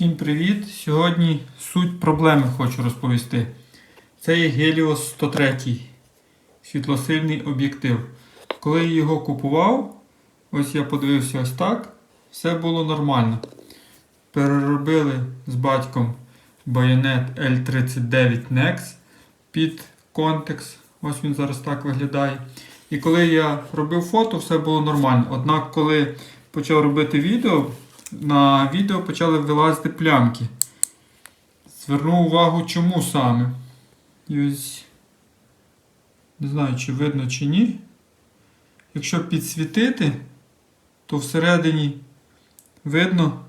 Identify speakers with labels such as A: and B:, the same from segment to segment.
A: Всім привіт! Сьогодні суть проблеми хочу розповісти. Це є Helios 103 світлосильний об'єктив. Коли я його купував, ось я подивився ось так, все було нормально. Переробили з батьком байонет L39 Nex під контекс. Ось він зараз так виглядає. І коли я робив фото, все було нормально. Однак, коли почав робити відео, на відео почали вилазити плямки. Звернув увагу, чому саме. І ось, не знаю, чи видно, чи ні. Якщо підсвітити, то всередині видно,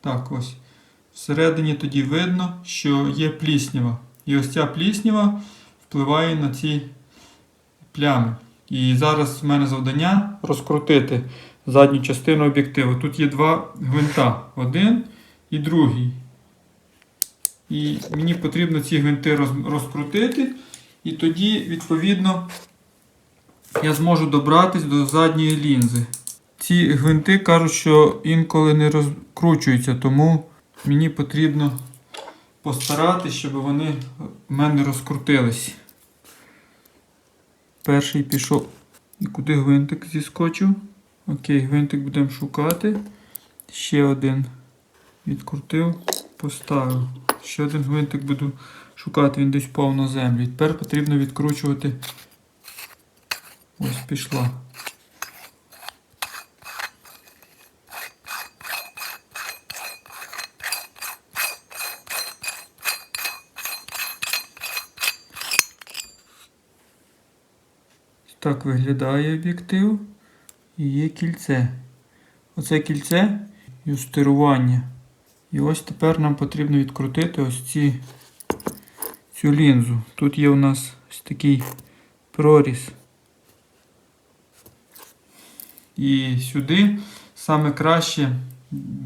A: так ось, всередині тоді видно, що є пліснява. І ось ця пліснява впливає на ці плями. І зараз в мене завдання розкрутити задню частину об'єктиву. Тут є два гвинта. Один і другий. І мені потрібно ці гвинти розкрутити. І тоді, відповідно, я зможу добратись до задньої лінзи. Ці гвинти кажуть, що інколи не розкручуються, тому мені потрібно постаратись, щоб вони в мене розкрутились. Перший пішов. Куди гвинтик зіскочив? Окей, гвинтик будемо шукати. Ще один відкрутив, поставив. Ще один гвинтик буду шукати, він десь впав на землю. Тепер потрібно відкручувати. Ось пішла. Так виглядає об'єктив. І є кільце. Оце кільце юстирування. І ось тепер нам потрібно відкрутити ось ці, цю лінзу. Тут є у нас ось такий проріз. І сюди саме краще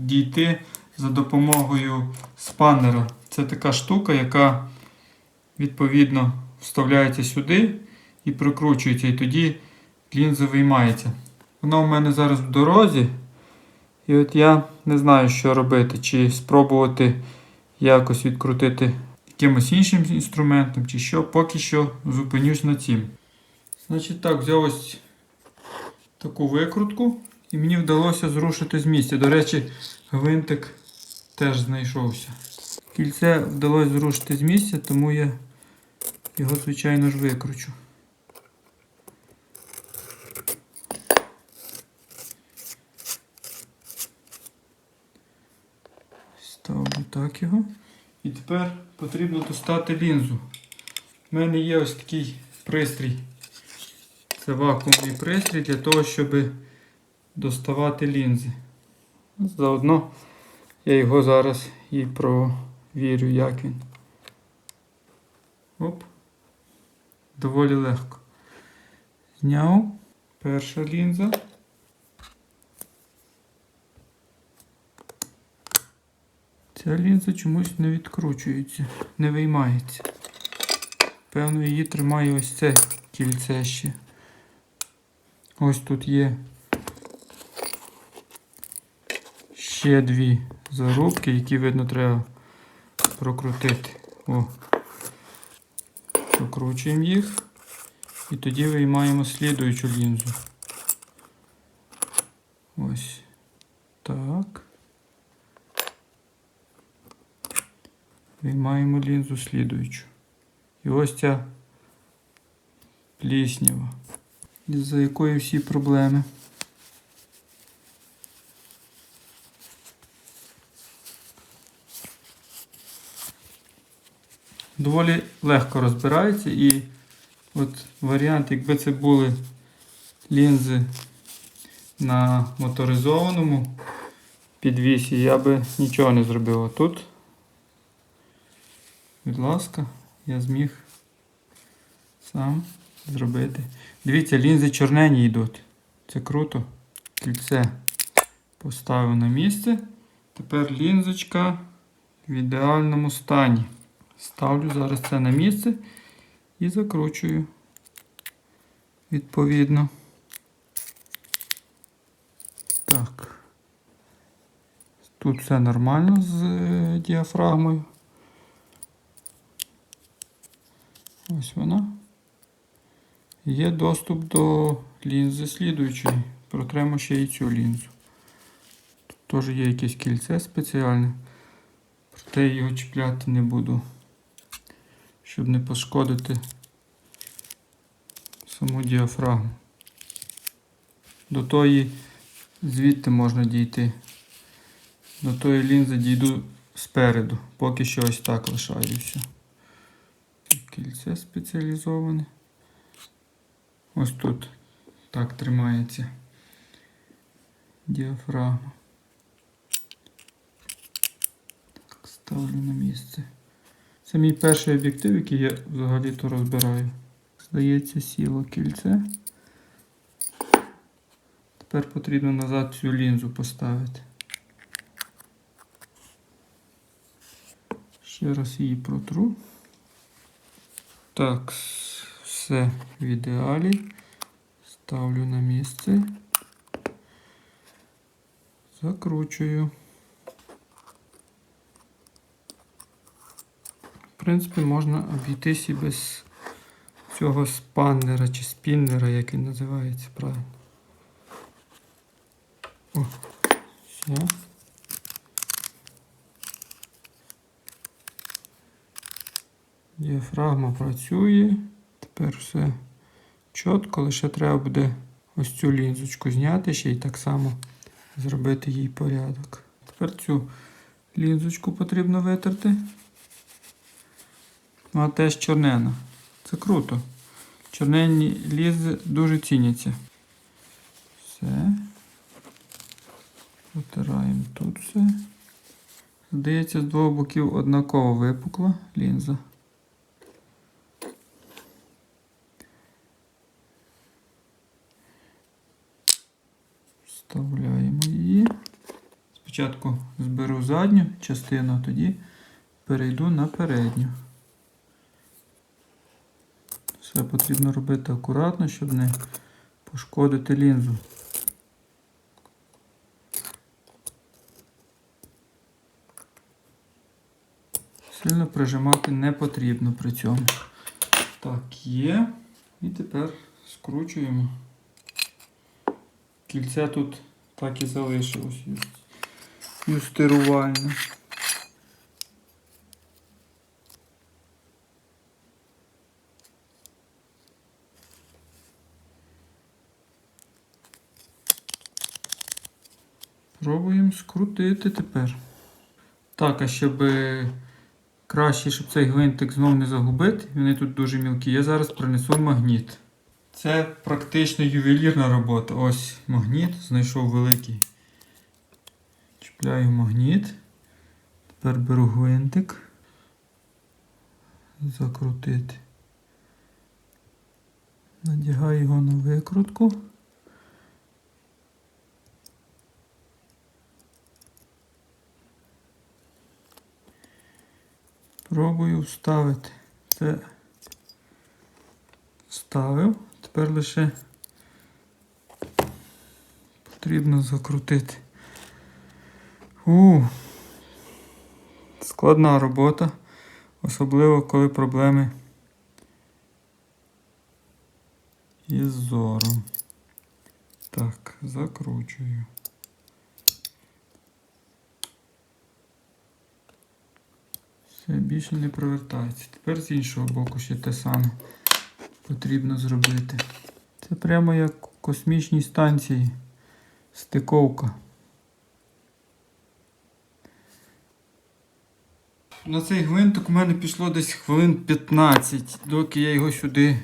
A: дійти за допомогою спанера. Це така штука, яка відповідно вставляється сюди і прикручується. І тоді лінза виймається. Воно у мене зараз в дорозі. І от я не знаю, що робити. Чи спробувати якось відкрутити якимось іншим інструментом, чи що. Поки що зупинюсь на цім. Значить так, взяв ось таку викрутку. І мені вдалося зрушити з місця. До речі, гвинтик теж знайшовся. Кільце вдалося зрушити з місця, тому я його, звичайно ж, викручу. Ставлю так його. І тепер потрібно достати лінзу. У мене є ось такий пристрій. Це вакуумний пристрій для того, щоб доставати лінзи. Заодно я його зараз і провірю, як він. Оп. Доволі легко. Зняв. Перша лінза. Ця лінза чомусь не відкручується, не виймається. Певно, її тримає ось це кільце ще. Ось тут є ще дві зарубки, які, видно, треба прокрутити. О. Прокручуємо їх. І тоді виймаємо слідуючу лінзу. Ось. Так. Виймаємо лінзу слідуючу. І ось ця пліснява, із-за якої всі проблеми. Доволі легко розбирається і от варіант, якби це були лінзи на моторизованому підвісі, я би нічого не зробив. Тут Будь ласка, я зміг сам зробити. Дивіться, лінзи чорнені йдуть. Це круто. Кільце поставив на місце. Тепер лінзочка в ідеальному стані. Ставлю зараз це на місце і закручую відповідно. Так. Тут все нормально з е, діафрагмою. Ось вона. Є доступ до лінзи слідуючої. Протремо ще і цю лінзу. Тут теж є якесь кільце спеціальне. Проте його чіпляти не буду, щоб не пошкодити саму діафрагму. До тої звідти можна дійти. До тої лінзи дійду спереду. Поки що ось так лишаюся. Кільце спеціалізоване. Ось тут так тримається діафрагма. Так, ставлю на місце. Це мій перший об'єктив, який я взагалі-то розбираю. Здається, сіло кільце. Тепер потрібно назад цю лінзу поставити. Ще раз її протру. Так, все в ідеалі. Ставлю на місце. Закручую. В принципі, можна обійтись і без цього спаннера чи спіннера, як він називається правильно. О, все. Діафрагма працює. Тепер все чітко, лише треба буде ось цю лінзочку зняти ще й так само зробити їй порядок. Тепер цю лінзочку потрібно витерти. Вона теж чорнена. Це круто. Чорненні лінзи дуже ціняться. Все. Протираємо тут все. Здається, з двох боків однаково випукла лінза. Вставляємо її. Спочатку зберу задню частину, тоді перейду на передню. Все потрібно робити акуратно, щоб не пошкодити лінзу. Сильно прижимати не потрібно при цьому. Так, є. І тепер скручуємо. Кільце тут так і залишилось юстирувальне. Пробуємо скрутити тепер. Так, а щоб е, краще, щоб цей гвинтик знов не загубити, вони тут дуже мілкі, я зараз принесу магніт. Це практично ювелірна робота. Ось магніт, знайшов великий. Чіпляю магніт. Тепер беру гвинтик. Закрутити. Надягаю його на викрутку. Пробую вставити. Це вставив. Тепер лише потрібно закрутити. У, складна робота, особливо коли проблеми із зором. Так, закручую. Все, більше не провертається. Тепер з іншого боку ще те саме потрібно зробити. Це прямо як космічній станції. Стиковка. На цей гвинтик у мене пішло десь хвилин 15, доки я його сюди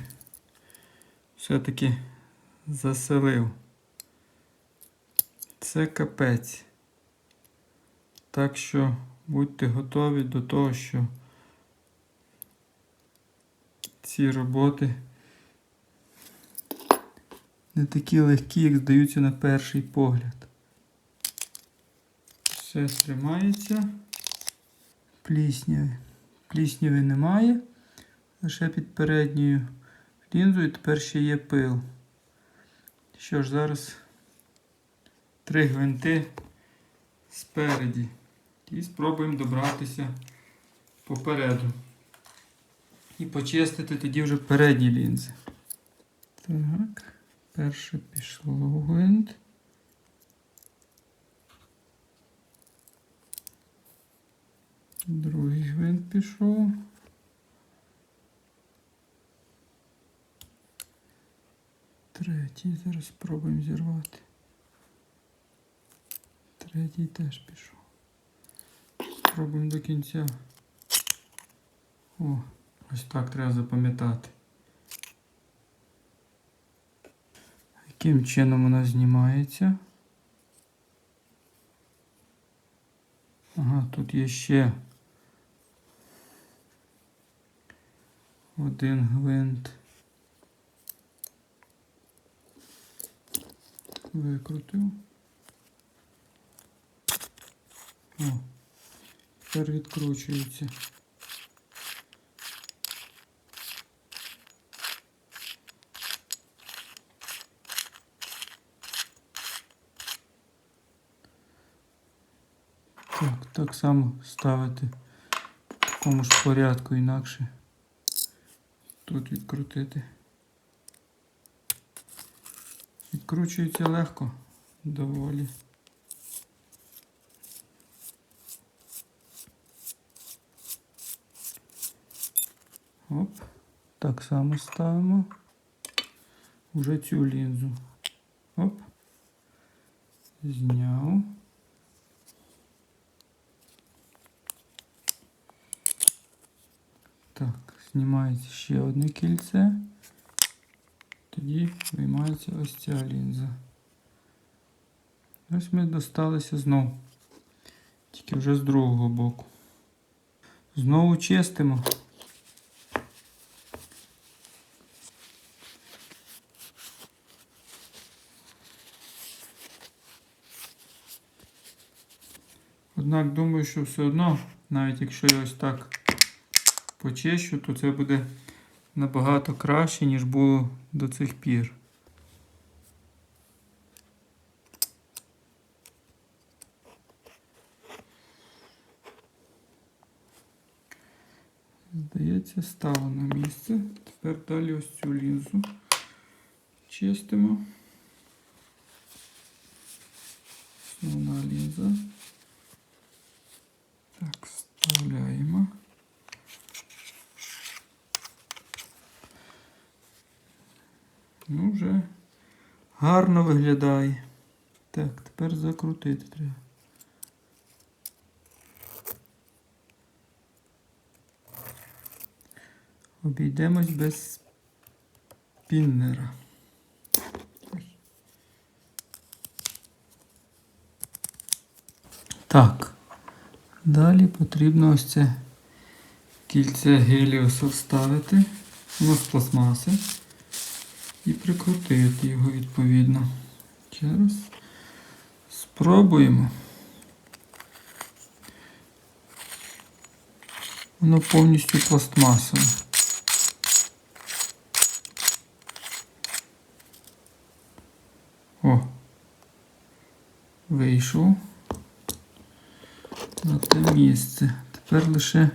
A: все-таки заселив. Це капець. Так що будьте готові до того, що ці роботи не такі легкі, як здаються на перший погляд. Все тримається. Плісняви. Плісняви немає. Лише під передньою лінзою тепер ще є пил. Що ж, зараз три гвинти спереді. І спробуємо добратися попереду. І почистити тоді вже передні лінзи. Так, перше пішло гвинт. Другий гвинт пішов. Третій зараз спробуємо зірвати. Третій теж пішов. Спробуємо до кінця. О, ось так треба запам'ятати. Яким чином вона знімається? Ага, тут є ще один гвинт. Викрутив. О, тепер відкручується. Так, так само ставити в такому ж порядку інакше. Тут відкрутити. Відкручується легко, доволі. Оп, так само ставимо. Уже цю лінзу. Оп. Зняв. Так, знімається ще одне кільце. Тоді виймається ось ця лінза. Ось ми досталися знову. Тільки вже з другого боку. Знову чистимо. Однак думаю, що все одно, навіть якщо я ось так почищу, то це буде набагато краще, ніж було до цих пір. Здається, стало на місце. Тепер далі ось цю лінзу чистимо. Основна лінза. Так, вставляємо. Ну, вже гарно виглядає. Так, тепер закрутити треба. Обійдемось без спіннера. Так. Далі потрібно ось це кільце геліосу вставити. Воно з пластмаси і прикрутити його відповідно. Ще раз спробуємо. Воно повністю пластмасове. О, вийшов на те місце. Тепер лише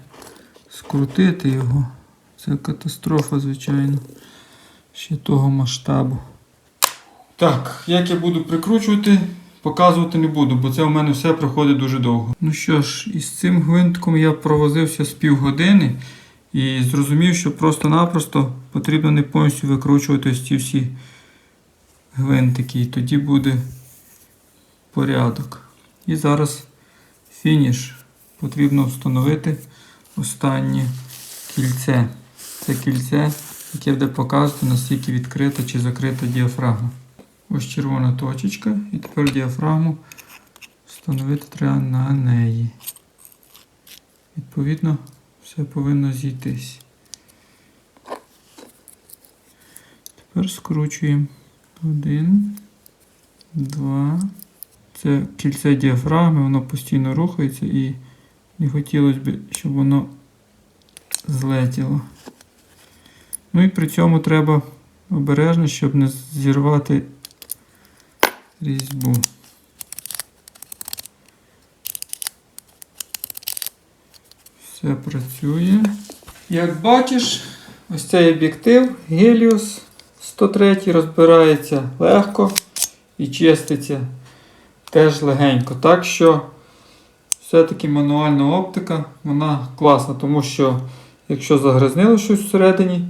A: скрутити його. Це катастрофа, звичайно ще того масштабу. Так, як я буду прикручувати, показувати не буду, бо це у мене все проходить дуже довго. Ну що ж, із цим гвинтком я провозився з півгодини і зрозумів, що просто-напросто потрібно не повністю викручувати ось ці всі гвинтики, і тоді буде порядок. І зараз фініш. Потрібно встановити останнє кільце. Це кільце яке буде показувати, наскільки відкрита чи закрита діафрагма. Ось червона точечка, і тепер діафрагму встановити треба на неї. Відповідно, все повинно зійтись. Тепер скручуємо один, два. Це кільце діафрагми, воно постійно рухається і не хотілося б, щоб воно злетіло. Ну і при цьому треба обережно, щоб не зірвати різьбу. Все працює. Як бачиш, ось цей об'єктив Helios 103 розбирається легко і чиститься теж легенько. Так що все-таки мануальна оптика, вона класна, тому що якщо загрязнило щось всередині,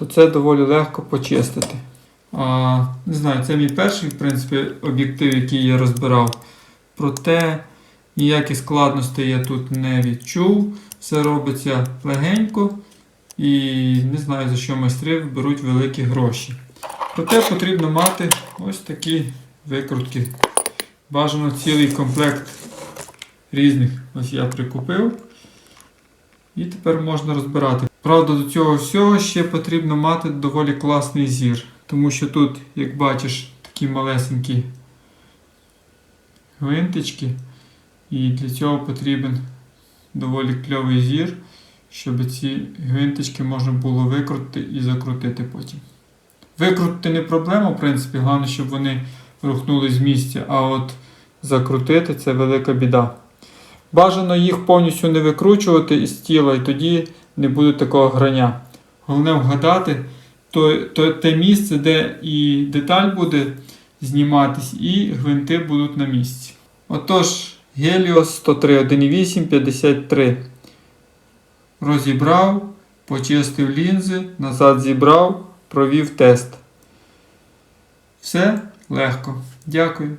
A: то це доволі легко почистити. А, не знаю, це мій перший, в принципі, об'єктив, який я розбирав. Проте ніяких складностей я тут не відчув. Все робиться легенько і не знаю за що майстри беруть великі гроші. Проте потрібно мати ось такі викрутки. Бажано цілий комплект різних. Ось я прикупив. І тепер можна розбирати. Правда, до цього всього ще потрібно мати доволі класний зір. Тому що тут, як бачиш, такі малесенькі гвинтички. І для цього потрібен доволі кльовий зір, щоб ці гвинтички можна було викрутити і закрутити потім. Викрутити не проблема, в принципі, головне, щоб вони рухнули з місця, а от закрутити це велика біда. Бажано їх повністю не викручувати із тіла, і тоді не буде такого грання. Головне вгадати то, то, те місце, де і деталь буде зніматись, і гвинти будуть на місці. Отож, Helios 103 1.8 53. Розібрав, почистив лінзи, назад зібрав, провів тест. Все легко. Дякую.